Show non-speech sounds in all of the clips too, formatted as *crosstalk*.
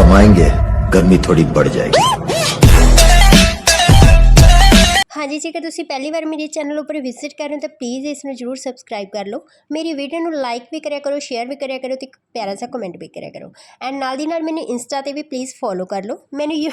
हम आएंगे गर्मी थोड़ी बढ़ जाएगी ਹਾਂਜੀ ਜੇਕਰ ਤੁਸੀਂ ਪਹਿਲੀ ਵਾਰ ਮੇਰੇ ਚੈਨਲ ਉੱਪਰ ਵਿਜ਼ਿਟ ਕਰ ਰਹੇ ਹੋ ਤਾਂ ਪਲੀਜ਼ ਇਸ ਨੂੰ ਜਰੂਰ ਸਬਸਕ੍ਰਾਈਬ ਕਰ ਲਓ ਮੇਰੀ ਵੀਡੀਓ ਨੂੰ ਲਾਈਕ ਵੀ ਕਰਿਆ ਕਰੋ ਸ਼ੇਅਰ ਵੀ ਕਰਿਆ ਕਰੋ ਤੇ ਇੱਕ ਪਿਆਰਾ ਜਿਹਾ ਕਮੈਂਟ ਵੀ ਕਰਿਆ ਕਰੋ ਐਂਡ ਨਾਲ ਦੀ ਨਾਲ ਮੈਨੂੰ ਇੰਸਟਾ ਤੇ ਵੀ ਪਲੀਜ਼ ਫੋਲੋ ਕਰ ਲਓ ਮੈਨੂੰ ਯੂ-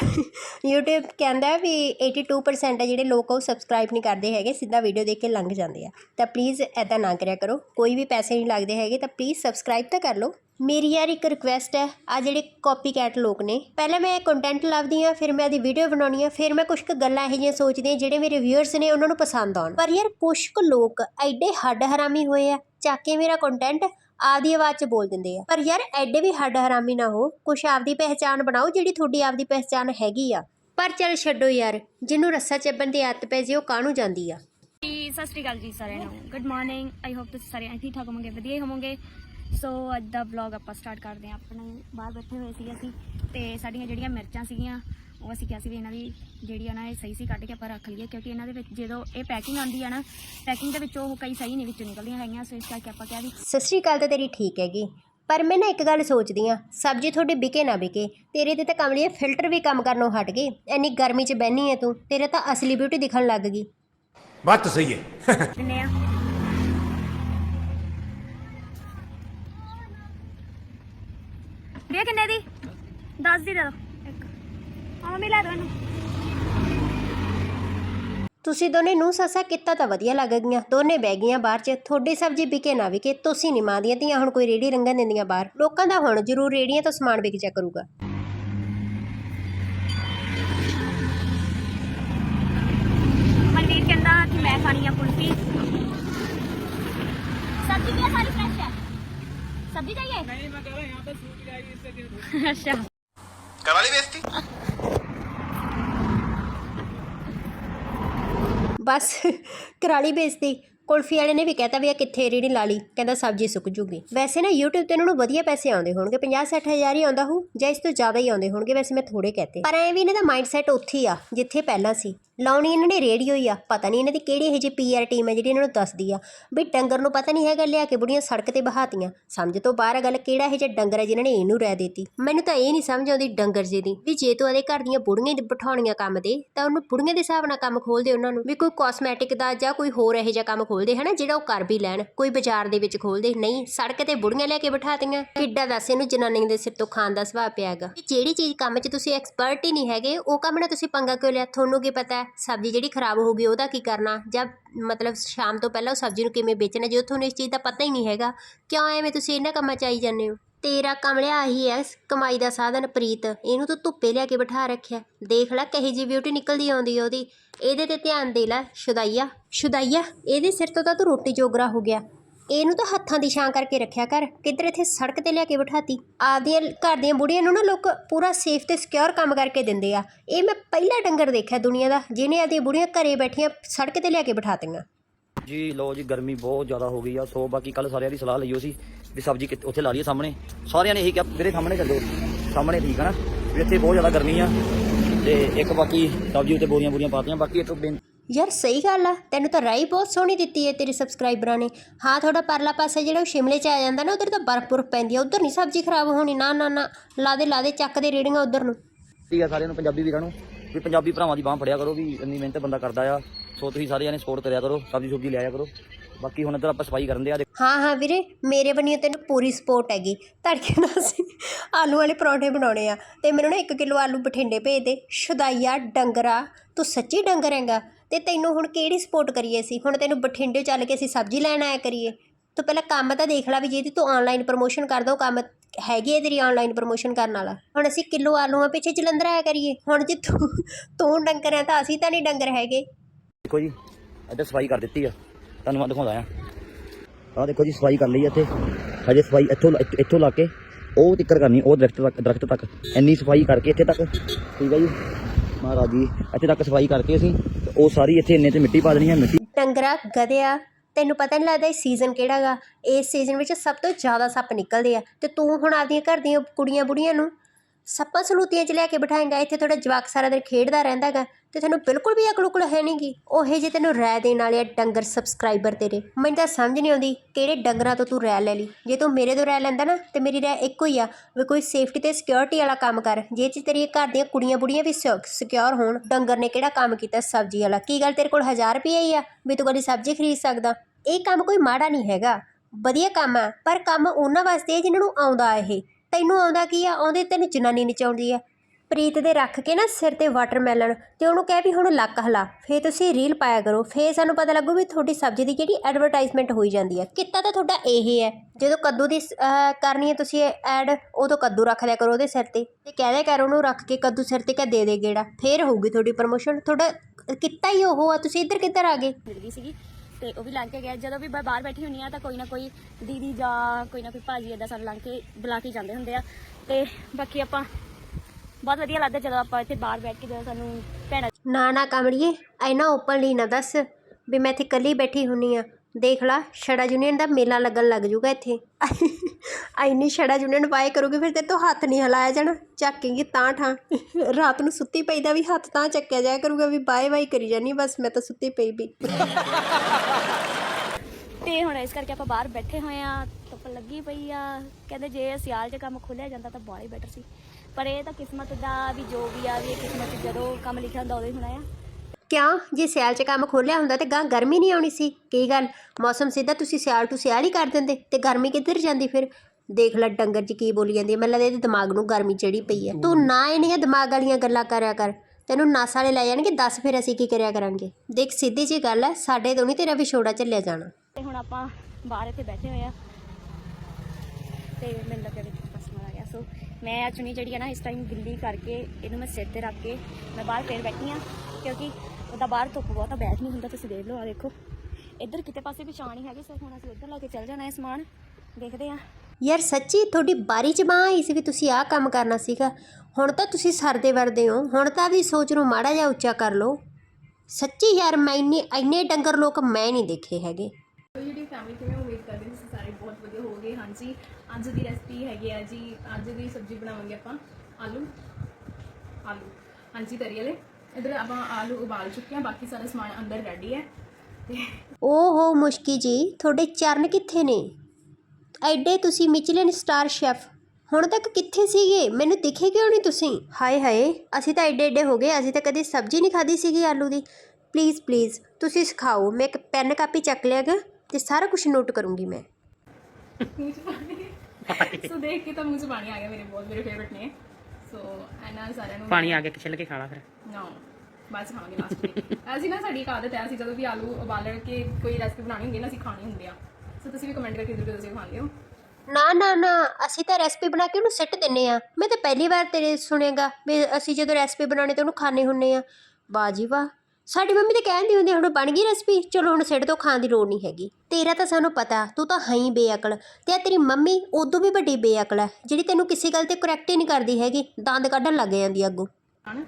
YouTube ਕਹਿੰਦਾ ਹੈ ਵੀ 82% ਹੈ ਜਿਹੜੇ ਲੋਕ ਉਹ ਸਬਸਕ੍ਰਾਈਬ ਨਹੀਂ ਕਰਦੇ ਹੈਗੇ ਸਿੱਧਾ ਵੀਡੀਓ ਦੇਖ ਕੇ ਲੰਘ ਜਾਂਦੇ ਆ ਤਾਂ ਪਲੀਜ਼ ਐਦਾਂ ਨਾ ਕਰਿਆ ਕਰੋ ਕੋਈ ਵੀ ਪੈਸੇ ਨਹੀਂ ਲੱਗਦੇ ਹੈਗੇ ਤਾਂ ਪਲੀਜ਼ ਸਬਸਕ੍ਰਾਈਬ ਤਾਂ ਕਰ ਲਓ ਮੇਰੀ ਯਾਰ ਇੱਕ ਰਿਕੁਐਸਟ ਹੈ, ਆ ਜਿਹੜੇ ਕਾਪੀ ਕੈਟ ਲੋਕ ਨੇ। ਪਹਿਲਾਂ ਮੈਂ ਕੰਟੈਂਟ ਲੱਭਦੀ ਆ ਫਿਰ ਮੈਂ ਆਦੀ ਵੀਡੀਓ ਬਣਾਉਣੀ ਆ ਫਿਰ ਮੈਂ ਕੁਝ ਕੁ ਗੱਲਾਂ ਇਹੋ ਜਿਹੀਆਂ ਸੋਚਦੀ ਆ ਜਿਹੜੇ ਮੇਰੇ ਵਿਊਅਰਸ ਨੇ ਉਹਨਾਂ ਨੂੰ ਪਸੰਦ ਆਉਣ। ਪਰ ਯਾਰ ਕੁਝ ਕੁ ਲੋਕ ਐਡੇ ਹੱਡ ਹਰਾਮੀ ਹੋਏ ਆ, ਚੱਕ ਕੇ ਮੇਰਾ ਕੰਟੈਂਟ ਆਦੀ ਆਵਾਜ਼ 'ਚ ਬੋਲ ਦਿੰਦੇ ਆ। ਪਰ ਯਾਰ ਐਡੇ ਵੀ ਹੱਡ ਹਰਾਮੀ ਨਾ ਹੋ, ਕੁਛ ਆਪਦੀ ਪਹਿਚਾਣ ਬਣਾਓ ਜਿਹੜੀ ਤੁਹਾਡੀ ਆਪਦੀ ਪਹਿਚਾਣ ਹੈਗੀ ਆ। ਪਰ ਚੱਲ ਛੱਡੋ ਯਾਰ, ਜਿਹਨੂੰ ਰੱਸਾ ਚੱਬਣ ਦੀ ਆਦਤ ਪੈ ਜੇ, ਉਹ ਕਾਹਨੂੰ ਜਾਂਦੀ ਆ? ਜੀ, ਸਤਿ ਸ਼੍ਰੀ ਅਕਾਲ ਜੀ ਸਾਰਿਆਂ ਨੂੰ। ਗੁੱਡ ਮਾਰਨਿੰਗ ਆਈ ਹੋਪ ਤੁਸੀਂ ਸਾਰੇ ਠੀਕ ਠਾਕ ਹੋਵੋਗੇ, ਵਧੀਆ ਹੀ ਹੋਵੋਗੇ। ਸੋ ਅੱਜ ਦਾ ਵਲੌਗ ਆਪਾਂ ਸਟਾਰਟ ਕਰਦੇ ਹਾਂ। ਆਪਣੇ ਬਾਹਰ ਬੈਠੇ ਹੋਏ ਸੀ ਅਸੀਂ ਤੇ ਸਾਡੀਆਂ ਜਿਹੜੀਆਂ ਮਿਰਚਾਂ ਸੀਗੀਆਂ ਉਹ ਅਸੀਂ ਕਿਹਾ ਸੀ ਵੀ ਇਹਨਾਂ ਦੀ ਜਿਹੜੀ ਆ ਨਾ ਇਹ ਸਹੀ ਸੀ ਕੱਢ ਕੇ ਆਪਾਂ ਰੱਖ ਲਈਏ ਕਿਉਂਕਿ ਇਹਨਾਂ ਦੇ ਵਿੱਚ ਜਦੋਂ ਇਹ ਪੈਕਿੰਗ ਆਉਂਦੀ ਆ ਨਾ ਪੈਕਿੰਗ ਦੇ ਵਿੱਚੋਂ ਉਹ ਕਈ ਸਹੀ ਨਹੀਂ ਵਿੱਚੋਂ ਨਿਕਲਦੀਆਂ ਹੈਗੀਆਂ ਸੋ ਇਸ ਕਰਕੇ ਆਪਾਂ ਕਿਹਾ ਵੀ ਸਤਿ ਸ਼੍ਰੀ ਅਕਾਲ ਤਾਂ ਤੇਰੀ ਠੀਕ ਹੈਗੀ ਪਰ ਮੈਂ ਨਾ ਇੱਕ ਗੱਲ ਸੋਚਦੀ ਆ ਸਬਜ਼ੀ ਤੁਹਾਡੀ ਵਿਕੇ ਨਾ ਵਿਕੇ ਤੇਰੇ ਤੇ ਤਾਂ ਕਮਲੀਏ ਫਿਲਟਰ ਵੀ ਕੰਮ ਕਰਨੋਂ ਹਟ ਗਏ ਇੰਨੀ ਗਰਮੀ 'ਚ ਬਹਿਨੀ ਹੈ ਤੂੰ ਤੇਰੇ ਤਾਂ ਅਸਲੀ ਬਿਊਟੀ ਦਿਖਣ ਲੱਗ ਗਈ। ਬਾਤ ਸਹੀ ਹੈ। ਦਿੰਨੇ ਆ ਦੇ ਕਿੰਨੇ ਦੀ 10 ਦੀ ਦੇ ਦੋ ਇੱਕ ਆ ਮਿਲਾ ਦੋ ਇਹਨੂੰ ਤੁਸੀਂ ਦੋਨੇ ਨੂੰ ਸੱਸਾ ਕਿੱਤਾ ਤਾਂ ਵਧੀਆ ਲੱਗ ਗਈਆਂ ਦੋਨੇ ਬਹਿ ਗਈਆਂ ਬਾਹਰ 'ਚ ਤੁਹਾਡੀ ਸਬਜ਼ੀ ਵਿਕੇ ਨਾ ਵਿਕੇ ਤੁਸੀਂ ਨਹੀਂ ਮਾਂ ਦੀਆਂ ਧੀਆਂ ਹੁਣ ਕੋਈ ਰੇੜੀ ਰੰਗਾਂ ਦਿੰਦੀਆਂ ਬਾਹਰ ਲੋਕਾਂ ਦਾ ਹੁਣ ਜ਼ਰੂਰ ਰੇੜੀਆਂ ਤੋਂ ਸਮਾਨ ਵਿਕ ਜਾ ਕਰੂਗਾ ਮਨਵੀਰ ਕਹਿੰਦਾ ਕਿ ਮੈਂ ਖਾਣੀ ਆ ਕੁਲਫੀ ਸਬਜ਼ੀ ਵੀ ਆ ਸਾਰੀ ਫਰੈਸ਼ ਹੈ ਸਬਜ਼ੀ चाहिए नहीं मैं कह रहा यहाँ पे सूख जाएगी इससे अच्छा ਕਰਾ ਲਈ ਬੇਇੱਜ਼ਤੀ ਬਸ ਕਰਾਲੀ ਬੇਇੱਜ਼ਤੀ ਕੁਲਫੀ ਵਾਲੇ ਨੇ ਵੀ ਕਹਿਤਾ ਵੀ ਆ ਕਿੱਥੇ ਰੇੜੀ ਲਾ ਲਈ, ਕਹਿੰਦਾ ਸਬਜ਼ੀ ਸੁੱਕ ਜੂਗੀ। ਵੈਸੇ ਨਾ YouTube ਤੇ ਇਹਨਾਂ ਨੂੰ ਵਧੀਆ ਪੈਸੇ ਆਉਂਦੇ ਹੋਣਗੇ 50 60 ਹਜ਼ਾਰ ਹੀ ਆਉਂਦਾ ਹੋਊ, ਜਾਂ ਇਸ ਤੋਂ ਜ਼ਿਆਦਾ ਹੀ ਆਉਂਦੇ ਹੋਣਗੇ, ਵੈਸੇ ਮੈਂ ਥੋੜੇ ਕਹਤੇ। ਪਰ ਐ ਵੀ ਇਹਨਾਂ ਦਾ ਮਾਈਂਡਸੈਟ ਉੱਥੇ ਹੀ ਆ, ਜਿੱਥੇ ਪਹਿਲਾਂ ਸੀ। ਲਾਉਣੀ ਇਹਨਾਂ ਨੇ ਰੇਡੀਓ ਹੀ ਆ, ਪਤਾ ਨਹੀਂ ਇਹਨਾਂ ਦੀ ਕਿਹੜੀ ਇਹੋ ਜਿਹੀ ਪੀਆਰ ਟੀਮ ਹੈ ਜਿਹੜੀ ਇਹਨਾਂ ਨੂੰ ਦੱਸਦੀ ਆ। ਵੀ ਡੰਗਰ ਨੂੰ ਪਤਾ ਨਹੀਂ ਹੈਗਾ ਲਿਆ ਕੇ ਬੁੜੀਆਂ ਸੜਕ ਤੇ ਬਹਾਤੀਆਂ। ਸਮਝ ਤੋਂ ਬਾਹਰ ਆ ਗੱਲ ਕਿਹੜਾ ਇਹੋ ਜਿਹਾ ਡੰਗਰ ਹੈ ਜਿਨ੍ਹਾਂ ਨੇ ਇਹਨੂੰ ਰਹਿ ਦਿੱਤੀ। ਮੈਨੂੰ ਤਾਂ ਇਹ ਨਹੀਂ ਸਮਝ ਆਉਂਦੀ ਡੰਗਰ ਜੀ ਦੀ, ਵੀ ਜੇ ਤੂੰ ਉਹਦੇ ਘਰ ਦੀਆਂ ਬੁੜੀਆਂ ਦੀ ਬਿਠਾਉਣੀਆਂ ਕੰਮ ਦੇ ਤਾਂ ਉਹਨੂੰ ਬੁੜੀਆਂ ਦੇ ਹਿਸਾਬ ਨਾਲ ਕੰਮ ਖੋਲਦੇ ਉਹਨਾਂ ਨੂੰ। ਵੀ ਕੋਈ ਕਾਸਮੈਟਿਕ ਦਾ ਜਾਂ ਕੋਈ ਹੋਰ ਇਹੋ ਜਿਹਾ ਕੰਮ ਖੋਲ ਖੋਲਦੇ ਹਨਾ, ਜਿਹੜਾ ਉਹ ਕਰ ਵੀ ਲੈਣ। ਕੋਈ ਬਾਜ਼ਾਰ ਦੇ ਵਿੱਚ ਖੋਲਦੇ, ਨਹੀਂ, ਸੜਕ ਤੇ ਬੁੜੀਆਂ ਲੈ ਕੇ ਬਿਠਾਤੀਆਂ ਕਿੱਡਾ ਦੱਸ ਇਹਨੂੰ ਜਨਾਨੀ ਦੇ ਸਿਰ ਤੋਂ ਖਾਣ ਦਾ ਸੁਭਾਅ ਪਿਆ ਹੈਗਾ। ਜਿਹੜੀ ਚੀਜ਼ ਕੰਮ 'ਚ ਤੁਸੀਂ ਐਕਸਪਰਟ ਹੀ ਨਹੀਂ ਹੈਗੇ, ਉਹ ਕੰਮ ਨਾਲ ਤੁਸੀਂ ਪੰਗਾ ਕਿਉਂ ਲਿਆ? ਤੁਹਾਨੂੰ ਕੀ ਪਤਾ ਸਬਜ਼ੀ ਜਿਹੜੀ ਖਰਾਬ ਹੋ ਗਈ ਉਹਦਾ ਕੀ ਕਰਨਾ? ਜਾਂ ਮਤਲਬ ਸ਼ਾਮ ਤੋਂ ਪਹਿਲਾਂ ਉਹ ਸਬਜ਼ੀ ਨੂੰ ਕਿਵੇਂ ਵੇਚਣਾ? ਜੇ ਤੁਹਾਨੂੰ ਇਸ ਚੀਜ਼ ਦਾ ਪਤਾ ਹੀ ਨਹੀਂ ਹੈਗਾ, ਕਿਉਂ ਐਵੇਂ ਤੁਸੀਂ ਇਹਨਾਂ ਕੰਮਾਂ 'ਚ ਆਈ ਜਾਂਦੇ ਹੋ? ਤੇਰਾ ਕਮਲਿਆ ਆਹੀ ਹੈ ਕਮਾਈ ਦਾ ਸਾਧਨ ਪ੍ਰੀਤ। ਇਹਨੂੰ ਤੂੰ ਧੁੱਪੇ ਲਿਆ ਕੇ ਬਿਠਾ ਰੱਖਿਆ। ਦੇਖ ਲੈ ਕਹੀ ਜੀ ਬਿਊਟੀ ਨਿਕਲਦੀ ਆਉਂਦੀ ਉਹਦੀ। ਇਹਦੇ ਤੇ ਧਿਆਨ ਦੇ ਲੈ, ਸ਼ੁਦਾਈਆ ਸ਼ੁਦਾਈਆ, ਇਹਦੇ ਸਿਰ ਤੋਂ ਤਾਂ ਤੂੰ ਰੋਟੀ ਜੋਗਰਾ ਹੋ ਗਿਆ। ਇਹਨੂੰ ਤਾਂ ਹੱਥਾਂ ਦੀ ਛਾਂ ਕਰਕੇ ਰੱਖਿਆ ਕਰ, ਕਿੱਧਰ ਇੱਥੇ ਸੜਕ ਤੇ ਲਿਆ ਕੇ ਬਿਠਾਤੀ। ਆਪਦੀਆਂ ਘਰ ਦੀਆਂ ਬੁੜੀਆਂ ਨੂੰ ਨਾ ਲੋਕ ਪੂਰਾ ਸੇਫ ਤੇ ਸਿਕਿਉਰ ਕੰਮ ਕਰਕੇ ਦਿੰਦੇ ਆ। ਇਹ ਮੈਂ ਪਹਿਲਾ ਡੰਗਰ ਦੇਖਿਆ ਦੁਨੀਆ ਦਾ, ਜਿਹਨੇ ਆਪਦੀਆਂ ਬੁੜੀਆਂ ਘਰੇ ਬੈਠੀਆਂ ਸੜਕ ਤੇ ਲਿਆ ਕੇ ਬਿਠਾਤੀਆਂ ਜੀ ਲੋ ਜੀ ਗਰਮੀ ਬਹੁਤ ਜ਼ਿਆਦਾ ਹੋ ਗਈ ਆ। ਸੋ ਬਾਕੀ ਕੱਲ ਸਾਰਿਆਂ ਦੀ ਸਲਾਹ ਲਈਓ ਸੀ ਵੀ ਸਬਜ਼ੀ ਉੱਥੇ ਲਾ ਲਈਏ ਸਾਹਮਣੇ। ਸਾਰਿਆਂ ਨੇ ਇਹੀ ਕਿਹਾ ਮੇਰੇ ਸਾਹਮਣੇ ਚੱਲੋ। ਸਾਹਮਣੇ ਠੀਕ ਆ ਨਾ? ਵੀ ਇੱਥੇ ਬਹੁਤ ਜ਼ਿਆਦਾ ਗਰਮੀ ਆ। ਤੇ ਇੱਕ ਬਾਕੀ ਸਬਜ਼ੀ ਉੱਤੇ ਬੋਰੀਆਂ ਬੋਰੀਆਂ ਪਾਤੀਆਂ ਬਾਕੀ ਇੱਥੋਂ ਯਾਰ ਸਹੀ ਗੱਲ ਆ। ਤੈਨੂੰ ਤਾਂ ਰਾਈ ਬਹੁਤ ਸੋਹਣੀ ਦਿੱਤੀ ਹੈ ਤੇਰੇ ਸਬਸਕ੍ਰਾਈਬਰਾਂ ਨੇ। ਹਾਂ ਥੋੜਾ ਪਰਲਾ ਪਾਸਾ ਜਿਹੜਾ ਉਹ ਸ਼ਿਮਲੇ ਚ ਆ ਜਾਂਦਾ ਨਾ ਉਧਰ ਤਾਂ ਬਰਫ਼ ਬੁਰਫ ਪੈਂਦੀ ਆ। ਉਧਰ ਨਹੀਂ ਸਬਜ਼ੀ ਖਰਾਬ ਹੋਣੀ। ਨਾ ਨਾ ਨਾ। ਲਾ ਦੇ ਲਾ ਦੇ ਚੱਕ ਦੇ ਰੇੜੀਆਂ ਉਧਰ ਨੂੰ। ਠੀਕ ਆ ਸਾਰਿਆਂ ਨੂੰ ਪੰਜਾਬੀ ਵੀਰਾਂ ਨੂੰ। ਵੀ ਪੰਜਾਬੀ ਭਰਾਵਾਂ ਦੀ ਬਾਹ ਫੜਿਆ ਕਰੋ ਵੀ ਇੰਨੀ ਮਿਹਨਤ ਬੰਦਾ ਕਰਦਾ ਆ। ਸੋ ਤੁਸੀਂ ਸਾਰੇ ਜਾਣੇ ਸਪੋਰਟ ਕਰਿਆ ਕਰੋ, ਸਬਜ਼ੀ ਸੁਬਜ਼ੀ ਲਿਆਇਆ ਕਰੋ। ਬਾਕੀ ਹੁਣ ਇੱਧਰ ਆਪਾਂ ਸਫ਼ਾਈ ਕਰਨ ਦੇ ਆ ਹਾਂ ਹਾਂ ਵੀਰੇ, ਮੇਰੇ ਵੱਲੋਂ ਤੈਨੂੰ ਪੂਰੀ ਸਪੋਰਟ ਹੈਗੀ। ਤੜਕੇ ਨਾਲ ਅਸੀਂ ਆਲੂ ਵਾਲੇ ਪਰੌਂਠੇ ਬਣਾਉਣੇ ਆ ਤੇ ਮੈਨੂੰ ਨਾ 1 ਕਿਲੋ ਆਲੂ ਬਠਿੰਡੇ ਭੇਜ ਦੇ। ਸ਼ੁਦਾਈਆ ਡੰਗਰਾ, ਤੂੰ ਸੱਚੀ ਡੰਗਰ ਹੈਗਾ? ਤੇ ਤੈਨੂੰ ਹੁਣ ਕਿਹੜੀ ਸਪੋਰਟ ਕਰੀਏ ਸੀ ਹੁਣ ਤੈਨੂੰ ਬਠਿੰਡੇ ਚੱਲ ਕੇ ਅਸੀਂ ਸਬਜ਼ੀ ਲੈਣ ਆਇਆ ਕਰੀਏ। ਤੂੰ ਪਹਿਲਾਂ ਕੰਮ ਤਾਂ ਦੇਖ ਲੈ ਵੀ ਜਿਹਦੀ ਤੂੰ ਆਨਲਾਈਨ ਪ੍ਰਮੋਸ਼ਨ ਕਰਦਾ ਉਹ ਕੰਮ ਹੈਗੀ ਹੈ ਤੇਰੀ ਆਨਲਾਈਨ ਪ੍ਰਮੋਸ਼ਨ ਕਰਨ ਵਾਲਾ। ਹੁਣ ਅਸੀਂ ਕਿਲੋ ਆਲੂਆਂ ਪਿੱਛੇ ਜਲੰਧਰ ਆਇਆ ਕਰੀਏ। ਹੁਣ ਜੇ ਤੂੰ ਤੂੰ ਡੰਗਰ ਹੈ ਤਾਂ ਅਸੀਂ ਤਾਂ ਨਹੀਂ ਡੰਗਰ ਹੈਗੇ। ਦੇਖੋ ਜੀ, ਇੱਧਰ ਸਫ਼ਾਈ ਕਰ ਦਿੱਤੀ ਆ। ਤੁਹਾਨੂੰ ਮੈਂ ਦਿਖਾਉਂਦਾ ਆ। ਆਹ ਦੇਖੋ ਜੀ, ਸਫ਼ਾਈ ਕਰ ਲਈ ਇੱਥੇ। ਹਜੇ ਸਫ਼ਾਈ ਇੱਥੋਂ ਇੱਥੋਂ- ਲਾ ਕੇ ਉਹ ਤਿੱਕਰ ਕਰਨੀ, ਉਹ ਦਰਖਤ ਤੱਕ ਦਰਖਤ ਤੱਕ। ਇੰਨੀ ਸਫ਼ਾਈ ਕਰਕੇ ਇੱਥੇ ਤੱਕ। ਠੀਕ ਹੈ ਜੀ। ਮਹਾਰਾਜ ਜੀ, ਇੱਥੇ ਤੱਕ ਸਫ਼ਾਈ ਕਰਕੇ ਅਸੀਂ ਉਹ ਸਾਰੀ ਇੱਥੇ ਇੰਨੇ ਤੇ ਮਿੱਟੀ ਪਾ ਦੇਣੀ ਹੈ ਮਿੱਟੀ ਡੰਗਰਾ ਗਧਿਆ, ਤੈਨੂੰ ਪਤਾ ਨਹੀਂ ਲੱਗਦਾ ਇਹ ਸੀਜ਼ਨ ਕਿਹੜਾਗਾ ਇਸ ਸੀਜ਼ਨ ਵਿੱਚ ਸਭ ਤੋਂ ਜ਼ਿਆਦਾ ਸੱਪ ਨਿਕਲਦੇ ਆ ਤੇ ਤੂੰ ਹੁਣ ਆਪਦੀਆਂ ਘਰ ਦੀਆਂ ਕੁੜੀਆਂ ਬੁੜੀਆਂ ਨੂੰ ਸੱਪਾਂ ਸਲੂਤੀਆਂ 'ਚ ਲਿਆ ਕੇ ਬਿਠਾਏਗਾ, ਇੱਥੇ ਤੁਹਾਡਾ ਜਵਾਕ ਸਾਰਾ ਦਿਨ ਖੇਡਦਾ ਰਹਿੰਦਾਗਾ ਤੇ ਤੈਨੂੰ ਬਿਲਕੁਲ ਵੀ ਅਕਲ ਉਕਲ ਹੈ ਨਹੀਂਗੀ। ਉਹ ਇਹ ਜੇ ਤੈਨੂੰ ਰਾਇ ਦੇਣ ਵਾਲੇ ਆ ਡੰਗਰ ਸਬਸਕ੍ਰਾਈਬਰ ਤੇਰੇ। ਮੈਨੂੰ ਤਾਂ ਸਮਝ ਨਹੀਂ ਆਉਂਦੀ ਕਿਹੜੇ ਡੰਗਰਾਂ ਤੋਂ ਤੂੰ ਰਾਇ ਲੈ ਲਈ। ਜੇ ਤੂੰ ਮੇਰੇ ਤੋਂ ਰਾਇ ਲੈਂਦਾ ਨਾ ਤੇ ਮੇਰੀ ਰਾਇ ਇੱਕੋ ਹੀ ਆ ਵੀ ਕੋਈ ਸੇਫਟੀ ਤੇ ਸਿਕਿਉਰਿਟੀ ਵਾਲਾ ਕੰਮ ਕਰ, ਜੇ ਚ ਤੇਰੀ ਘਰ ਦੀਆਂ ਕੁੜੀਆਂ ਬੁੜੀਆਂ ਵੀ ਸਿਕਿਉਰ ਹੋਣ, ਡੰਗਰ ਨੇ ਕਿਹੜਾ ਕੰਮ ਕੀਤਾ ਸਬਜ਼ੀ ਵਾਲਾ? ਕੀ ਗੱਲ ਤੇਰੇ ਕੋਲ 1000 ਰੁਪਏ ਹੀ ਆ ਵੀ ਤੂੰ ਕਦੀ ਸਬਜ਼ੀ ਖਰੀਦ ਸਕਦਾ? ਇਹ ਕੰਮ ਕੋਈ ਮਾੜਾ ਨਹੀਂ ਹੈਗਾ। ਵਧੀਆ ਕੰਮ ਆ, ਪਰ ਕੰਮ ਉਹਨਾਂ ਵਾਸਤੇ ਹੈ ਜਿਨ੍ਹਾਂ ਨੂੰ ਆਉਂਦਾ ਇਹ। ਤੈਨੂੰ ਆਉਂਦਾ ਕੀ ਆ? ਆਉਂਦੇ ਤੈਨੂੰ ਜਨਾਨੀ ਨਚਾਉਂਦੀ ਆ। ਪ੍ਰੀਤ ਦੇ ਰੱਖ ਕੇ ਨਾ ਸਿਰ ਤੇ ਵਾਟਰਮੈਲਨ ਤੇ ਉਹਨੂੰ ਕਹਿ ਵੀ ਹੁਣ ਲੱਕ ਹਲਾ। ਫੇਰ ਤੁਸੀਂ ਰੀਲ ਪਾਇਆ ਕਰੋ। ਫੇਰ ਸਾਨੂੰ ਪਤਾ ਲੱਗੂ ਵੀ ਤੁਹਾਡੀ ਸਬਜ਼ੀ ਦੀ ਕਿਹੜੀ ਐਡਵਰਟਾਈਜ਼ਮੈਂਟ ਹੋਈ ਜਾਂਦੀ ਹੈ ਕਿੱਤਾ ਤਾਂ ਤੁਹਾਡਾ ਇਹ ਹੈ ਜਦੋਂ ਕੱਦੂ ਦੀ ਕਰਨੀ ਹੈ ਤੁਸੀਂ ਐਡ ਉਦੋਂ ਕੱਦੂ ਰੱਖ ਲਿਆ ਕਰੋ ਉਹਦੇ ਸਿਰ ਤੇ। ਤੇ ਕਹਿ ਦਿਆ ਕਰ ਉਹਨੂੰ ਰੱਖ ਕੇ ਕੱਦੂ ਸਿਰ ਤੇ ਕਹਿ ਦੇ ਦੇ ਗੇੜਾ। ਫੇਰ ਹੋਊਗੀ ਤੁਹਾਡੀ ਪ੍ਰਮੋਸ਼ਨ ਤੁਹਾਡਾ ਕਿੱਤਾ ਹੀ ਉਹ ਆ। ਤੁਸੀਂ ਇੱਧਰ ਕਿੱਧਰ ਆ ਗਏ? ਮਿਲ ਗਈ ਸੀਗੀ। ਤੇ ਉਹ ਵੀ ਲੰਘ ਕੇ ਗਿਆ। ਜਦੋਂ ਵੀ ਮੈਂ ਬਾਹਰ ਬੈਠੀ ਹੁੰਨੀ ਆ ਤਾਂ ਕੋਈ ਨਾ ਕੋਈ ਦੀਦੀ ਜਾਂ ਕੋਈ ਨਾ ਕੋਈ ਭਾਜੀ ਏਦਾਂ ਸਾਰੇ ਲੰਘ ਕੇ ਬੁਲਾ ਕੇ ਜਾਂਦੇ ਹੁੰਦੇ ਆ। ਤੇ ਬਾਕੀ ਆਪਾਂ ਬਹੁਤ ਵਧੀਆ ਲੱਗਦਾ ਜਦੋਂ ਆਪਾਂ ਇੱਥੇ ਬਾਹਰ ਬੈਠ ਕੇ ਜਦੋਂ ਸਾਨੂੰ ਭੈਣਾਂ ਨਾ ਨਾ ਕਮੜੀਏ, ਐਨਾ ਓਪਨਲੀ ਨਾ ਦੱਸ ਵੀ ਮੈਂ ਇੱਥੇ ਇਕੱਲੀ ਬੈਠੀ ਹੁੰਨੀ ਆ ਦੇਖ ਲਾ ਛੜਾ ਯੂਨੀਅਨ ਦਾ ਮੇਲਾ ਲੱਗਣ ਲੱਗ ਜੂਗਾ ਇੱਥੇ। ਐਨੀ ਛੜਾ ਯੂਨੀਅਨ ਪਾਏ ਕਰੂਗੀ, ਫਿਰ ਤੇ ਤੋਂ ਹੱਥ ਨਹੀਂ ਹਿਲਾਇਆ ਜਾਣਾ। ਚੱਕੇਗੀ ਤਾਂ ਠਾਂ। ਰਾਤ ਨੂੰ ਸੁੱਤੀ ਪਈ ਦਾ ਵੀ ਹੱਥ ਤਾਂ ਚੱਕਿਆ ਜਾਇਆ ਕਰੂਗਾ ਵੀ ਬਾਏ ਬਾਏ ਕਰੀ ਜਾਨੀ ਬਸ ਮੈਂ ਤਾਂ ਸੁੱਤੀ ਪਈ ਵੀ। ਤੇ ਹੁਣ ਇਸ ਕਰਕੇ ਆਪਾਂ ਬਾਹਰ ਬੈਠੇ ਹੋਏ ਆ, ਧੁੱਪ ਲੱਗੀ ਪਈ ਆ। ਕਹਿੰਦੇ ਜੇ ਸਿਆਲ 'ਚ ਕੰਮ ਖੋਲਿਆ ਜਾਂਦਾ ਤਾਂ ਬਾਹਰ ਹੀ ਬੈਟਰ ਸੀ ਪਰ ਇਹ ਤਾਂ ਕਿਸਮਤ ਦਾ ਵੀ ਜੋ ਵੀ ਆ, ਵੀ ਇਹ ਕਿਸਮਤ 'ਚ ਜਦੋਂ ਕੰਮ ਲਿਖਿਆ ਹੁੰਦਾ ਉਦੋਂ ਹੀ ਹੋਣਾ ਆ। ਕਿਉਂ? ਜੇ ਸਿਆਲ 'ਚ ਕੰਮ ਖੋਲਿਆ ਹੁੰਦਾ ਤੇ ਗਾਂ ਗਰਮੀ ਨਹੀਂ ਆਉਣੀ ਸੀ। ਕੀ ਗੱਲ? ਮੌਸਮ ਸਿੱਧਾ ਤੁਸੀਂ ਸਿਆਲ ਟੂ ਸਿਆਲ ਹੀ ਕਰ ਦਿੰਦੇ ਤੇ ਗਰਮੀ ਕਿੱਧਰ ਜਾਂਦੀ ਫਿਰ? ਦੇਖ ਲੈ ਡੰਗਰ 'ਚ ਕੀ ਬੋਲੀ ਜਾਂਦੀ ਹੈ। ਮੈਨੂੰ ਲੱਗਦਾ ਇਹਦੇ ਦਿਮਾਗ ਨੂੰ ਗਰਮੀ ਚੜੀ ਪਈ ਹੈ। ਤੂੰ ਨਾ ਇਹਨੀਆਂ ਦਿਮਾਗ ਵਾਲੀਆਂ ਗੱਲਾਂ ਕਰਿਆ ਕਰ। ਤੈਨੂੰ ਨਾਸ ਵਾਲੇ ਲੈ ਜਾਣਗੇ, ਦੱਸ ਫਿਰ ਅਸੀਂ ਕੀ ਕਰਿਆ ਕਰਾਂਗੇ। ਦੇਖ, ਸਿੱਧੀ ਜੀ ਗੱਲ ਹੈ, ਸਾਡੇ ਤੋਂ ਨਹੀਂ ਤੇਰਾ ਵਿਛੋੜਾ ਚੱਲਿਆ ਜਾਣਾ। ਤੇ ਹੁਣ ਆਪਾਂ ਬਾਹਰ ਇੱਥੇ ਬੈਠੇ ਹੋਏ ਆ। ਤੇ ਮੈਨੂੰ ਲੱਗਿਆ ਵੀ ਕਸਟਮਰ ਆ ਗਿਆ ਸੋ ਮੈਂ ਆ ਚੁੰਨੀ ਜਿਹੜੀ ਆ ਨਾ ਇਸ ਟਾਈਮ ਗਿੱਲੀ ਕਰਕੇ ਇਹਨੂੰ ਮੈਂ ਸਿਰ ਤੇ ਰੱਖ ਕੇ ਮੈਂ ਬਾਹਰ ਫੇਰ ਬੈਠੀ ਆ ਕਿਉਂਕਿ ਉਹਦਾ ਬਾਹਰ ਧੁੱਪ ਬਹੁਤ ਆ ਬੈਠ ਨਹੀਂ ਹੁੰਦਾ ਤੁਸੀਂ ਦੇਖ ਲਓ ਆ ਦੇਖੋ। ਇੱਧਰ ਕਿਤੇ ਪਾਸੇ ਵੀ ਛਾਂ ਨਹੀਂ ਹੈਗੀ ਸੋ ਹੁਣ ਅਸੀਂ ਇੱਧਰ ਲਾ ਕੇ ਚੱਲ ਜਾਣਾ ਹੈ ਸਮਾਨ ਦੇਖਦੇ ਆ। ਯਾਰ ਸੱਚੀ ਤੁਹਾਡੀ ਬਾਰੀ 'ਚ ਬਾਂਹ ਆਈ ਸੀ ਵੀ ਤੁਸੀਂ ਆਹ ਕੰਮ ਕਰਨਾ ਸੀਗਾ। ਹੁਣ ਤਾਂ ਤੁਸੀਂ ਸਰਦੇ ਵਰਦੇ ਹੋ ਹੁਣ ਤਾਂ ਵੀ ਸੋਚ ਨੂੰ ਮਾੜਾ ਜਿਹਾ ਉੱਚਾ ਕਰ ਲਓ। ਸੱਚੀ ਯਾਰ ਮੈਂ ਇੰਨੇ ਇੰਨੇ ਡੰਗਰ ਲੋਕ ਮੈਂ ਨਹੀਂ ਦੇਖੇ ਹੈਗੇ। ਜਿਹੜੀ ਫੈਮਿਲੀ ਕਿਵੇਂ ਸਾਰੇ ਬਹੁਤ ਵਧੀਆ ਹੋਵੋਗੇ ਹਾਂਜੀ। ਅੱਜ ਦੀ ਰੈਸਪੀ ਹੈਗੀ ਆ ਜੀ, ਅੱਜ ਦੀ ਸਬਜ਼ੀ ਬਣਾਵਾਂਗੇ ਆਪਾਂ, ਆਲੂ। ਆਲੂ। ਹਾਂਜੀ, ਤਰੀ ਵਾਲੇ। ਇਧਰ ਆਪਾਂ ਆਲੂ ਉਬਾਲ ਚੁੱਕੇ ਹਾਂ ਬਾਕੀ ਸਾਰਾ ਸਮਾਨ ਅੰਦਰ ਰੈਡੀ ਹੈ। ਓਹੋ, ਮੁਸ਼ਕੀ ਜੀ, ਤੁਹਾਡੇ ਚਰਨ ਕਿੱਥੇ ਨੇ? ਐਡੇ ਤੁਸੀਂ ਮਿਚਲਨ ਸਟਾਰ ਸ਼ੈਫ ਹੁਣ ਤੱਕ ਕਿੱਥੇ ਸੀਗੇ? ਮੈਨੂੰ ਦਿਖੇ ਕਿਉਂ ਨਹੀਂ ਤੁਸੀਂ? ਹਾਏ ਹਾਏ, ਅਸੀਂ ਤਾਂ ਐਡੇ ਐਡੇ ਹੋ ਗਏ, ਅਸੀਂ ਤਾਂ ਕਦੇ ਸਬਜ਼ੀ ਨਹੀਂ ਖਾਧੀ ਸੀਗੀ ਆਲੂ ਦੀ। ਪਲੀਜ਼ ਪਲੀਜ਼ ਤੁਸੀਂ ਸਿਖਾਓ, ਮੈਂ ਇੱਕ ਪੈਨ ਕਾਪੀ ਚੱਕ ਲਿਆ ਗਾ ਤੇ ਸਾਰਾ ਕੁਝ ਨੋਟ ਕਰੂੰਗੀ ਮੈਂ। ਪਾਣੀ। ਸੋ ਦੇਖ ਕੇ ਤਾਂ ਮੂੰਹ 'ਚ ਪਾਣੀ ਆ ਗਿਆ ਮੇਰੇ ਬਹੁਤ ਮੇਰੇ ਫੇਵਰਟ ਨੇ। ਸੋ ਇਹਨਾਂ ਸਾਰਿਆਂ ਨੂੰ ਪਾਣੀ ਆ ਗਿਆ ਕਿ ਛਿੱਲ ਕੇ ਖਾ ਲਾ ਫਿਰ। ਨਾ ਬਸ ਖਾਵਾਂਗੇ ਲਾਸਟ ਤੇ ਅਸੀਂ ਨਾ ਸਾਡੀ ਇੱਕ ਆਦਤ ਹੈ ਅਸੀਂ ਜਦੋਂ ਵੀ ਆਲੂ ਉਬਾਲ ਕੇ ਕੋਈ ਰੈਸਪੀ ਬਣਾਉਣੀ ਹੁੰਦੀ ਹੈ ਨਾ ਅਸੀਂ ਖਾਣੀ ਹੁੰਦੀ ਆ। ਸੋ ਤੁਸੀਂ ਵੀ ਕਮੈਂਟ ਕਰਕੇ ਜ਼ਰੂਰ ਦੱਸਿਓ ਖਾਂਦੇ ਹੋ? ਨਾ ਨਾ ਨਾ ਅਸੀਂ ਤਾਂ ਰੈਸਪੀ ਬਣਾ ਕੇ ਉਹਨੂੰ ਸਿੱਟ ਦਿੰਨੇ ਆ। ਮੈਂ ਤਾਂ ਪਹਿਲੀ ਵਾਰ ਤੇਰੇ ਸੁਣੇਗਾ ਵੀ ਅਸੀਂ ਜਦੋਂ ਰੈਸਪੀ ਬਣਾਉਣੀ ਤੇ ਉਹਨੂੰ ਖਾਣੇ ਹੁੰਨੇ ਆ। ਬਾਜੀ ਵਾਹ। ਸਾਡੀ ਮੰਮੀ ਤਾਂ ਕਹਿੰਦੀ ਹੁੰਦੀ ਹੁਣ ਬਣ ਗਈ ਰੈਸਪੀ। ਚਲੋ ਹੁਣ ਸਿੱਟ ਤੋਂ ਖਾਣ ਦੀ ਲੋੜ ਨਹੀਂ ਹੈਗੀ। ਤੇਰਾ ਤਾਂ ਸਾਨੂੰ ਪਤਾ ਤੂੰ ਤਾਂ ਹੈ ਹੀ ਬੇਅਕਲ। ਤੇ ਆ ਤੇਰੀ ਮੰਮੀ ਉਦੋਂ ਵੀ ਵੱਡੀ ਬੇਅਕਲ ਹੈ ਜਿਹੜੀ ਤੈਨੂੰ ਕਿਸੇ ਗੱਲ ਤੇ ਕਰੈਕਟ ਹੀ ਨਹੀਂ ਕਰਦੀ ਹੈਗੀ ਦੰਦ ਕੱਢਣ ਲੱਗ ਜਾਂਦੀ ਅੱਗੋਂ। ਹਨ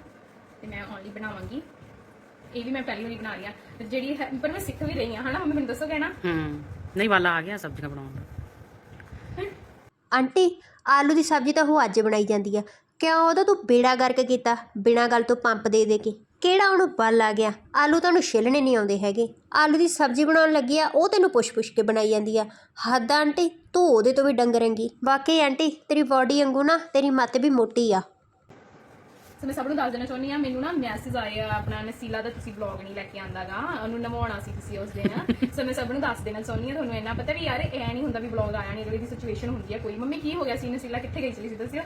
ਤੇ ਮੈਂ ਓਨਲੀ ਬਣਾਵਾਂਗੀ। ਇਹ ਵੀ ਮੈਂ ਪਹਿਲੀ ਵਾਰੀ ਬਣਾ ਰਹੀ ਆ ਤੇ ਜਿਹੜੀ ਹੈ ਪਰ ਮੈਂ ਸਿੱਖ ਵੀ ਰਹੀ ਹਾਂ ਹਨਾ ਮੰਮੀ ਮੈਨੂੰ ਦੱਸੋਗੇ ਨਾ ਹੂੰ ਨਹੀਂ ਵਾਲਾ ਆ ਗਿਆ ਸਬਜ਼ੀਆਂ ਬਣਾਉਣ ਦਾ। ਆਂਟੀ ਆਲੂ ਦੀ ਸਬਜ਼ੀ ਤਾਂ ਉਹ ਅੱਜ ਬਣਾਈ ਜਾਂਦੀ ਆ। ਕਿਉਂ? ਉਹਦਾ ਤੂੰ ਬੇੜਾ ਗਰਕ ਕੀਤਾ ਬਿਨਾਂ ਗੱਲ ਤੋਂ ਪੰਪ ਦੇ ਦੇ ਕੇ। ਕਿਹੜਾ ਉਹਨੂੰ ਬਲ ਆ ਗਿਆ? ਆਲੂ ਤਾਂ ਉਹਨੂੰ ਛਿੱਲਣੇ ਨਹੀਂ ਆਉਂਦੇ ਹੈਗੇ। ਆਲੂ ਦੀ ਸਬਜ਼ੀ ਬਣਾਉਣ ਲੱਗੀ ਆ ਉਹ ਤੈਨੂੰ ਪੁੱਛ-ਪੁੱਛ ਕੇ ਬਣਾਈ ਜਾਂਦੀ ਆ। ਹੱਦ ਆ ਆਂਟੀ ਤੂੰ ਉਹਦੇ ਤੋਂ ਵੀ ਡੰਗਰੰਗੀ ਵਾਕਈ ਆਂਟੀ ਤੇਰੀ ਬਾਡੀ ਵਾਂਗੂ ਨਾ ਤੇਰੀ ਮੱਤ ਵੀ ਮੋਟੀ ਆ। ਸੋ ਮੈਂ ਸਭ ਨੂੰ ਦੱਸ ਦੇਣਾ ਚਾਹੁੰਦੀ ਆ ਮੈਨੂੰ ਨਾ ਮੈਸੇਜ ਆਏ ਆ ਆਪਣਾ ਨਸੀਲਾ ਦਾ ਤੁਸੀਂ ਵਲੌਗ ਨਹੀਂ ਲੈ ਕੇ ਆਂਦਾਗਾ। ਉਹਨੂੰ ਨਵਾਉਣਾ ਸੀ ਤੁਸੀਂ ਉਸ ਦਿਨ। *laughs* ਸੋ ਮੈਂ ਸਭ ਨੂੰ ਦੱਸ ਦੇਣਾ ਚਾਹੁੰਦੀ ਆ ਤੁਹਾਨੂੰ ਇੰਨਾ ਪਤਾ ਵੀ ਯਾਰ ਇਹ ਨਹੀਂ ਹੁੰਦਾ ਵੀ ਵਲੌਗ ਆਇਆ ਨਹੀਂ ਅਗਲੀ ਦੀ ਸਿਚੁਏਸ਼ਨ ਹੁੰਦੀ ਆ ਕੋਈ। ਮੰਮੀ ਕੀ ਹੋ ਗਿਆ ਸੀ? ਨਸੀਲਾ ਕਿੱਥੇ ਗਈ ਸੀ? ਦੱਸਿਓ।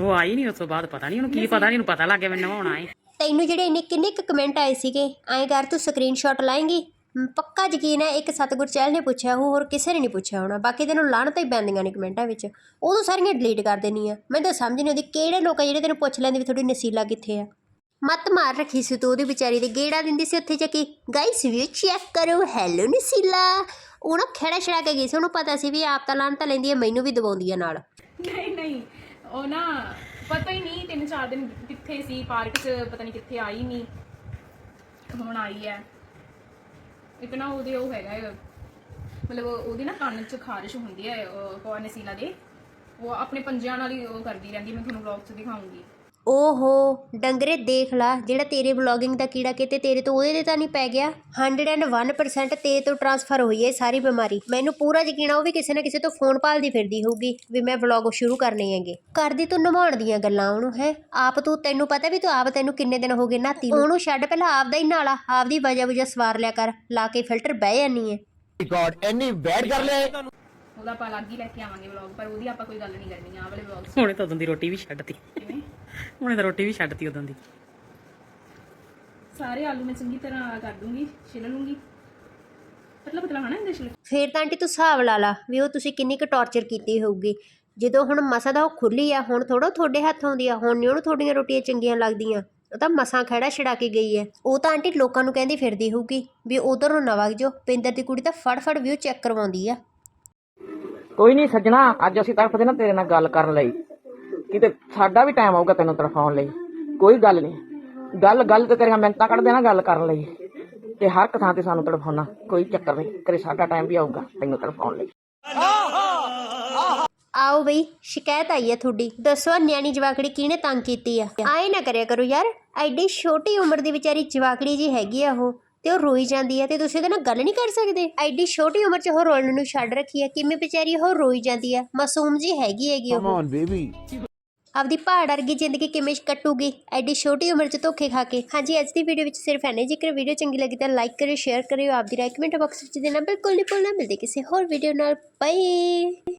ਉਹ ਆਈ ਨਹੀਂ ਉਸ ਤੋਂ ਬਾਅਦ ਪਤਾ ਨਹੀਂ ਉਹਨੂੰ ਕੀ ਪਤਾ ਨਹੀਂ ਉਹਨੂੰ ਪਤਾ ਲੱਗ ਗਿਆ ਮੈਨੂੰ ਨਵਾਉਣਾ ਏ। ਤੈਨੂੰ ਜਿਹੜੇ ਇੰਨੇ ਕਿੰਨੇ ਕੁ ਕਮੈਂਟ ਆਏ ਸੀਗੇ ਐਂ ਕਰ ਤੂੰ ਸਕਰੀਨਸ਼ਾਟ ਲਾਏਂਗੀ। ਮ, ਪੱਕਾ ਯਕੀਨ ਹੈ ਇੱਕ ਸਤਗੁਰ ਚਹਿਲ ਨੇ ਪੁੱਛਿਆ ਉਹ ਹੋਰ ਕਿਸੇ ਨੇ ਨਹੀਂ ਪੁੱਛਿਆ ਹੋਣਾ। ਬਾਕੀ ਤੈਨੂੰ ਲਾਹਣਤਾਂ ਹੀ ਪੈਂਦੀਆਂ ਨੇ ਕਮੈਂਟਾਂ ਵਿੱਚ। ਉਹ ਤੂੰ ਸਾਰੀਆਂ ਡਿਲੀਟ ਕਰ ਦੇਣੀ ਆ। ਮੈਨੂੰ ਤਾਂ ਸਮਝ ਨਹੀਂ ਆਉਂਦੀ ਕਿਹੜੇ ਲੋਕ ਆ ਜਿਹੜੇ ਤੈਨੂੰ ਪੁੱਛ ਲੈਂਦੇ ਵੀ ਤੁਹਾਡੀ ਨਸੀਲਾ ਕਿੱਥੇ ਆ। ਮੱਤ ਮਾਰ ਰੱਖੀ ਸੀ ਤੂੰ ਉਹਦੀ ਵਿਚਾਰੀ ਦੇ ਗੇੜਾ ਦਿੰਦੀ ਸੀ ਉੱਥੇ ਚੱਕੀ ਗਾਈਸ ਵੀ ਚੈੱਕ ਕਰੋ ਹੈਲੋ ਨਸੀਲਾ। ਉਹ ਨਾ ਖੇੜਾ ਛੜਾ ਕੇ ਗਈ ਸੀ ਉਹਨੂੰ ਪਤਾ ਸੀ ਵੀ ਆਪ ਤਾਂ ਲਾਹਣਤਾਂ ਲੈਂਦੀ ਹੈ ਮੈਨੂੰ ਵੀ ਦਬਾਉਂਦੀ ਹੈ ਨਾਲ। ਨਹੀਂ ਨਹੀਂ ਉਹ ਨਾ ਪਤਾ ਹੀ ਨਹੀਂ, ਤਿੰਨ ਚਾਰ ਦਿਨ ਕਿੱਥੇ ਸੀ, ਪਾਰਕ 'ਚ ਪਤਾ ਨਹੀਂ ਕਿੱਥੇ ਆਈ ਨਹੀਂ। ਹੁਣ ਆਈ ਹੈ ਇੱਕ ਨਾ ਉਹਦੇ ਉਹ ਹੈਗਾ ਮਤਲਬ ਉਹਦੀ ਨਾ ਕੰਨ 'ਚ ਖਾਰਿਸ਼ ਹੁੰਦੀ ਹੈ ਉਹ ਨਸੀਲਾ ਦੇ। ਉਹ ਆਪਣੇ ਪੰਜਿਆਂ ਨਾਲ ਹੀ ਉਹ ਕਰਦੀ ਰਹਿੰਦੀ, ਮੈਂ ਤੁਹਾਨੂੰ ਵਲੌਗ 'ਚ ਦਿਖਾਉਂਗੀ। ਓਹੋ, ਡੰਗਰੇ ਦੇਖ ਲਾ, ਜਿਹੜਾ ਤੇਰੇ ਵਲੌਗਿੰਗ ਦਾ ਕੀੜਾ ਕਿਤੇ ਤੇਰੇ ਤੋਂ ਉਹਦੇ ਤੇ ਤਾਂ ਨਹੀਂ ਪੈ ਗਿਆ। 101% ਤੇਰੇ ਤੋਂ ਟਰਾਂਸਫਰ ਹੋਈ ਹੈ ਸਾਰੀ ਬਿਮਾਰੀ। ਮੈਨੂੰ ਪੂਰਾ ਯਕੀਨ ਆ, ਉਹ ਵੀ ਕਿਸੇ ਨਾ ਕਿਸੇ ਤੋਂ ਫੋਨ ਭਾਲਦੀ ਫਿਰਦੀ ਹੋਊਗੀ ਵੀ ਮੈਂ ਵਲੌਗ ਸ਼ੁਰੂ ਕਰਨੇ ਹੈਗੇ। ਕਰਦੀ ਤੂੰ ਨਮਾਉਣ ਦੀਆਂ ਗੱਲਾਂ ਉਹਨੂੰ, ਹੈ? ਆਪ ਤੂੰ, ਤੈਨੂੰ ਪਤਾ ਵੀ ਤੂੰ ਆਪ ਤੈਨੂੰ ਕਿੰਨੇ ਦਿਨ ਹੋ ਗਏ ਨਾਤੀ ਨੂੰ। ਉਹਨੂੰ ਛੱਡ ਪਹਿਲਾਂ ਆਪਦਾ ਹੀ ਨਾਲਾ ਆਪਦੀ ਵਜ੍ਹਾ ਵਜ੍ਹਾ ਸਵਾਰ ਲਿਆ ਕਰ, ਲਾ ਕੇ ਫਿਲਟਰ ਬਹਿ ਜਾਨੀ ਹੈ। ਉਹਦਾ ਆਪਾਂ ਅਲੱਗ ਹੀ ਲੈ ਕੇ ਆਵਾਂਗੇ ਵਲੌਗ ਪਰ ਉਹਦੀ ਆਪਾਂ ਕੋਈ ਗੱਲ ਨਹੀਂ ਕਰਨੀ ਆ ਵਾਲੇ ਵਲੌਗ ਹੁਣੇ ਤਾਂ ਉਦੋਂ ਦੀ ਰੋਟੀ ਵੀ ਛੱਡਤੀ। ਕਿਵੇਂ? ਹੁਣੇ ਤਾਂ ਰੋਟੀ ਵੀ ਛੱਡਤੀ ਉਦੋਂ ਦੀ। ਸਾਰੇ ਆਲੂ ਮੈਂ ਚੰਗੀ ਤਰ੍ਹਾਂ ਕਰ ਦੂੰਗੀ ਛਿੱਲ ਲੂੰਗੀ। ਪਤਲਾ ਪਤਲਾ ਹਨਾ ਇਹਦੇ ਛਿੱਲ? ਫੇਰ ਤਾਂ ਆਂਟੀ ਤੂੰ ਹਿਸਾਬ ਲਾ ਲਾ ਵੀ ਉਹ ਤੁਸੀਂ ਕਿੰਨੀ ਕੁ ਟੌਰਚਰ ਕੀਤੀ ਹੋਊਗੀ। ਜਦੋਂ ਹੁਣ ਮਸਾ ਦਾ ਉਹ ਖੁੱਲੀ ਆ ਹੁਣ ਥੋੜਾ ਤੁਹਾਡੇ ਹੱਥ ਆਉਂਦੀ ਆ ਹੁਣ ਨਹੀਂ ਉਹਨੂੰ ਤੁਹਾਡੀਆਂ ਰੋਟੀਆਂ ਚੰਗੀਆਂ ਲੱਗਦੀਆਂ। ਉਹ ਤਾਂ ਮਸਾਂ ਖੜਾ ਛੜਾ ਕੇ ਗਈ ਹੈ ਉਹ ਤਾਂ ਆਂਟੀ ਲੋਕਾਂ ਨੂੰ ਕਹਿੰਦੀ ਫਿਰਦੀ ਹੋਊਗੀ ਵੀ ਉਧਰ ਨੂੰ ਨਾ ਵਗ ਜਾਓ ਪਿੰਦਰ ਦੀ ਕੁੜੀ ਤਾਂ ਫੜ ਫੜ ਵਿਊ ਚੈੱਕ ਕਰਵਾਉਂਦੀ ਆ। ਕੋਈ ਨਹੀਂ ਸੱਜਣਾ, ਅੱਜ ਅਸੀਂ ਤੜਫਦੇ ਨਾ ਤੇਰੇ ਨਾਲ ਗੱਲ ਕਰਨ ਲਈ। ਕਿਤੇ ਸਾਡਾ ਵੀ ਟਾਈਮ ਆਊਗਾ ਤੈਨੂੰ ਤੜਫਾਉਣ ਲਈ। ਕੋਈ ਗੱਲ ਨਹੀਂ ਗੱਲ ਗੱਲ ਤੇ ਤੇਰੀਆਂ ਮਿੰਤਾਂ ਕੱਢਦੇ ਨਾ ਗੱਲ ਕਰਨ ਲਈ। ਤੇ ਹਰ ਇੱਕ ਥਾਂ ਤੇ ਸਾਨੂੰ ਤੜਫਾਉਣਾ, ਕੋਈ ਚੱਕਰ ਨਹੀਂ ਕਰੇ ਸਾਡਾ ਟਾਈਮ ਵੀ ਆਊਗਾ ਤੈਨੂੰ ਤੜਫਾਉਣ ਲਈ। ਆਓ ਬਈ, ਸ਼ਿਕਾਇਤ ਆਈ ਹੈ ਤੁਹਾਡੀ। ਦੱਸੋ ਨਿਆਣੀ ਜਵਾਕੜੀ ਕਿਹਨੇ ਤੰਗ ਕੀਤੀ ਆ? ਆਏ ਨਾ ਕਰਿਆ ਕਰੋ ਯਾਰ, ਐਡੀ ਛੋਟੀ ਉਮਰ ਦੀ ਵਿਚਾਰੀ ਜਵਾਕੜੀ ਜੀ ਹੈਗੀ ਆ ਉਹ। ਤੇ ਉਹ ਰੋਈ ਜਾਂਦੀ ਹੈ ਤੇ ਤੁਸੀਂ ਉਹਦੇ ਨਾਲ ਗੱਲ ਨਹੀਂ ਕਰ ਸਕਦੇ। ਐਡੀ ਛੋਟੀ ਉਮਰ 'ਚ ਉਹ ਰੋਣ ਨੂੰ ਛੱਡ ਰੱਖੀ ਹੈ। ਕਿਵੇਂ ਵਿਚਾਰੀ ਉਹ ਰੋਈ ਜਾਂਦੀ ਹੈ। ਮਾਸੂਮ ਜੀ ਹੈਗੀ ਹੈਗੀ ਉਹ। ਆਪਦੀ ਪਹਾੜ ਵਰਗੀ ਜ਼ਿੰਦਗੀ ਕਿਵੇਂ ਕੱਟੂਗੀ? ਐਡੀ ਛੋਟੀ ਉਮਰ 'ਚ ਧੋਖੇ ਖਾ ਕੇ। ਹਾਂਜੀ ਅੱਜ ਦੀ ਵੀਡੀਓ ਵਿੱਚ ਸਿਰਫ ਐਨੇ ਜੇਕਰ ਵੀਡੀਓ ਚੰਗੀ ਲੱਗੀ ਤਾਂ ਲਾਈਕ ਕਰਿਓ ਸ਼ੇਅਰ ਕਰਿਓ। ਆਪਦੀ ਰਾਏ ਕਮੈਂਟ ਬਾਕਸ ਵਿੱਚ ਦੇਣਾ ਬਿਲਕੁਲ ਨਹੀਂ ਭੁੱਲਣਾ। ਮਿਲਦੇ ਕਿਸੇ ਹੋਰ ਵੀਡੀਓ ਨਾਲ। ਬਾਏ